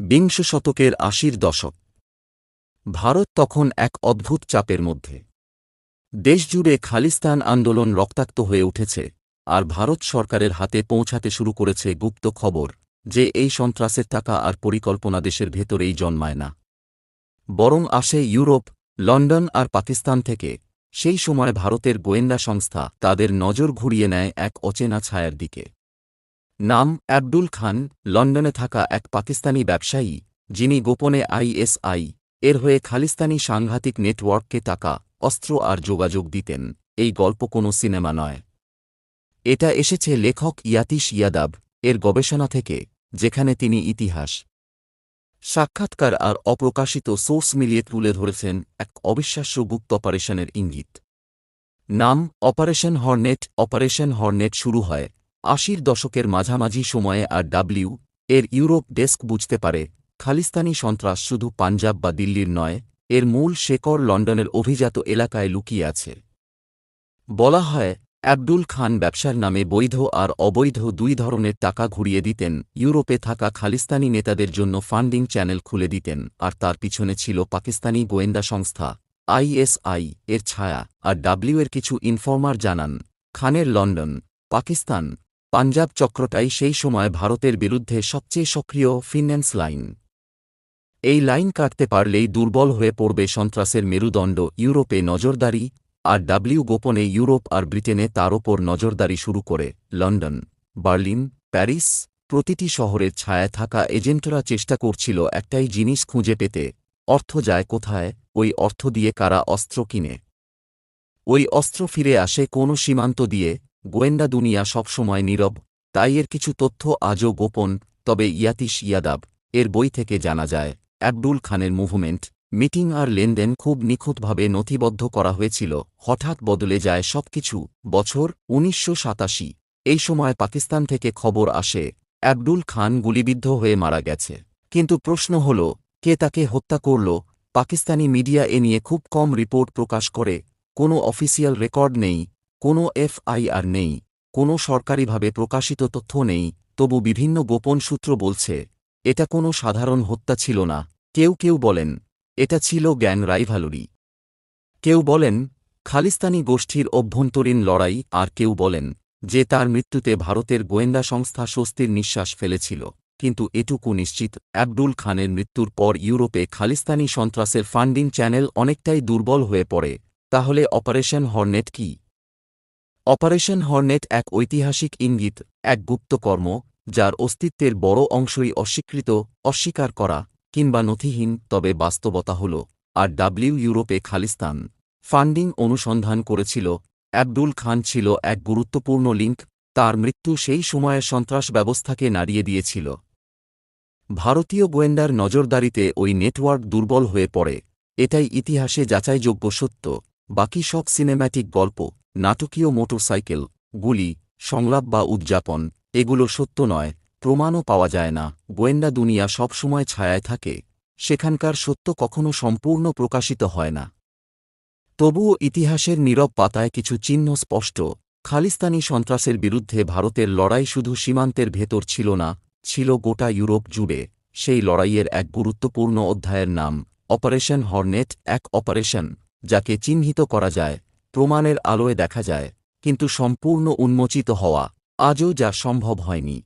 বিংশ শতকের আশির দশক। ভারত তখন এক অদ্ভুত চাপের মধ্যে। দেশজুড়ে খালিস্তান আন্দোলন রক্তাক্ত হয়ে উঠেছে, আর ভারত সরকারের হাতে পৌঁছাতে শুরু করেছে গুপ্ত খবর যে এই সন্ত্রাসের টাকা আর পরিকল্পনা দেশের ভেতরেই জন্মায় না। বরং আসে ইউরোপ, লন্ডন আর পাকিস্তান থেকে। সেই সময় ভারতের গোয়েন্দা সংস্থা তাদের নজর ঘুরিয়ে নেয় এক অচেনা ছায়ার দিকে। নাম, আব্দুল খান, লন্ডনে থাকা এক পাকিস্তানি ব্যবসায়ী, যিনি গোপনে আইএসআই এর হয়ে খালিস্তানি সাংঘাতিক নেটওয়ার্ককে টাকা, অস্ত্র আর যোগাযোগ দিতেন। এই গল্প কোনো সিনেমা নয়। এটা এসেছে লেখক ইয়াতিশ ইয়াদাব, এর গবেষণা থেকে, যেখানে তিনি ইতিহাস, সাক্ষাৎকার আর অপ্রকাশিত সোর্স মিলিয়ে তুলে ধরেছেন এক অবিশ্বাস্য গুপ্ত অপারেশনের ইঙ্গিত। নাম, অপারেশন হর্নেট অপারেশন হর্নেট শুরু হয় আশির দশকের মাঝামাঝি সময়ে আর ডাব্লিউ এর ইউরোপ ডেস্ক বুঝতে পারে, খালিস্তানি সন্ত্রাস শুধু পাঞ্জাব বা দিল্লির নয়, এর মূল শেকড় লন্ডনের অভিজাত এলাকায় লুকিয়ে আছে। বলা হয়, আব্দুল খান ব্যবসার নামে বৈধ আর অবৈধ দুই ধরনের টাকা ঘুরিয়ে দিতেন, ইউরোপে থাকা খালিস্তানি নেতাদের জন্য ফান্ডিং চ্যানেল খুলে দিতেন, আর তার পিছনে ছিল পাকিস্তানি গোয়েন্দা সংস্থা, আইএসআই, এর ছায়া, আর ডাব্লিউ এর কিছু ইনফর্মার জানান, খানের লন্ডন, পাকিস্তান পাঞ্জাব চক্রটাই সেই সময় ভারতের বিরুদ্ধে সবচেয়ে সক্রিয় ফিন্যান্স লাইন। এই লাইন কাটতে পারলেই দুর্বল হয়ে পড়বে সন্ত্রাসের মেরুদণ্ড ইউরোপে নজরদারি, আর ডাব্লিউ গোপনে ইউরোপ আর ব্রিটেনে তার ওপর নজরদারি শুরু করে লন্ডন, বার্লিন, প্যারিস, প্রতিটি শহরের ছায়ায় থাকা এজেন্টরা চেষ্টা করছিল একটাই জিনিস খুঁজে পেতে, অর্থ যায় কোথায়, ওই অর্থ দিয়ে কারা অস্ত্র কিনে। ওই অস্ত্র ফিরে আসে কোনো সীমান্ত দিয়ে গোয়েন্দা দুনিয়া সবসময় নীরব, তাই এর কিছু তথ্য আজও গোপন, তবে ইয়াতিশ ইয়াদাব, এর বই থেকে জানা যায়। আব্দুল খানের মুভমেন্ট, মিটিং আর লেনদেন খুব নিখুঁতভাবে নথিবদ্ধ করা হয়েছিল, হঠাৎ বদলে যায় সবকিছু, বছর উনিশশো সাতাশি। এই সময় পাকিস্তান থেকে খবর আসে, আব্দুল খান গুলিবিদ্ধ হয়ে মারা গেছে। কিন্তু প্রশ্ন হল, কে তাকে হত্যা করল? পাকিস্তানি মিডিয়া এ নিয়ে খুব কম রিপোর্ট প্রকাশ করে, কোনো অফিসিয়াল রেকর্ড নেই। কোনো এফআইআর নেই, কোনো সরকারিভাবে প্রকাশিত তথ্য নেই, তবু বিভিন্ন গোপন সূত্র বলছে, এটা কোনো সাধারণ হত্যা ছিল না, কেউ কেউ বলেন, এটা ছিল জ্ঞান রাইভালুরি। কেউ বলেন, খালিস্তানি গোষ্ঠীর অভ্যন্তরীণ লড়াই, আর কেউ বলেন, যে তার মৃত্যুতে ভারতের গোয়েন্দা সংস্থা স্বস্তির নিঃশ্বাস ফেলেছিল, কিন্তু এটুকু নিশ্চিত, আব্দুল খানের মৃত্যুর পর ইউরোপে খালিস্তানি সন্ত্রাসের ফান্ডিং চ্যানেল অনেকটাই দুর্বল হয়ে পড়ে, তাহলে অপারেশন হর্নেট কি? অপারেশন হর্নেট এক ঐতিহাসিক ইঙ্গিত, এক গুপ্তকর্ম যার অস্তিত্বের বড় অংশই অস্বীকৃত, অস্বীকার করা, কিংবা নথিহীন, তবে বাস্তবতা হল, আর ডাব্লিউ ইউরোপে খালিস্তান। ফান্ডিং অনুসন্ধান করেছিল, আব্দুল খান ছিল এক গুরুত্বপূর্ণ লিঙ্ক তার মৃত্যু সেই সময়ের সন্ত্রাস ব্যবস্থাকে নাড়িয়ে দিয়েছিল। ভারতীয় গোয়েন্দার নজরদারিতে ওই নেটওয়ার্ক দুর্বল হয়ে পড়ে, এটাই ইতিহাসে যাচাইযোগ্য সত্য, বাকি সব সিনেম্যাটিক গল্প। নাটকীয় মোটরসাইকেল, গুলি, সংলাপ বা উদযাপন, এগুলো সত্য নয়, প্রমাণও পাওয়া যায় না। গোয়েন্দা দুনিয়া সবসময় ছায়ায় থাকে, সেখানকার সত্য কখনো সম্পূর্ণ প্রকাশিত হয় না। তবুও ইতিহাসের নীরব পাতায় কিছু চিহ্ন স্পষ্ট, খালিস্তানি সন্ত্রাসের বিরুদ্ধে ভারতের লড়াই শুধু সীমান্তের ভেতর ছিল না, ছিল গোটা ইউরোপ জুড়ে, সেই লড়াইয়ের এক গুরুত্বপূর্ণ অধ্যায়ের নাম, অপারেশন হর্নেট, এক অপারেশন, যাকে চিহ্নিত করা যায়। প্রমাণের আলোয় দেখা যায়, কিন্তু সম্পূর্ণ উন্মোচিত হওয়া আজও যা সম্ভব হয়নি।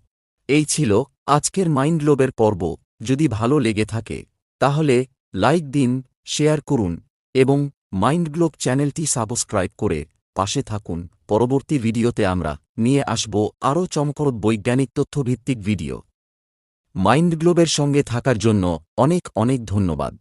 এই ছিল আজকের মাইন্ড গ্লোবের পর্ব। যদি ভালো লেগে থাকে, তাহলে লাইক দিন, শেয়ার করুন এবং মাইন্ড গ্লোব চ্যানেলটি সাবস্ক্রাইব করে পাশে থাকুন। পরবর্তী ভিডিওতে আমরা নিয়ে আসব আরও চমকরদ বৈজ্ঞানিক তথ্যভিত্তিক ভিডিও। মাইন্ড গ্লোবের সঙ্গে থাকার জন্য অনেক অনেক ধন্যবাদ।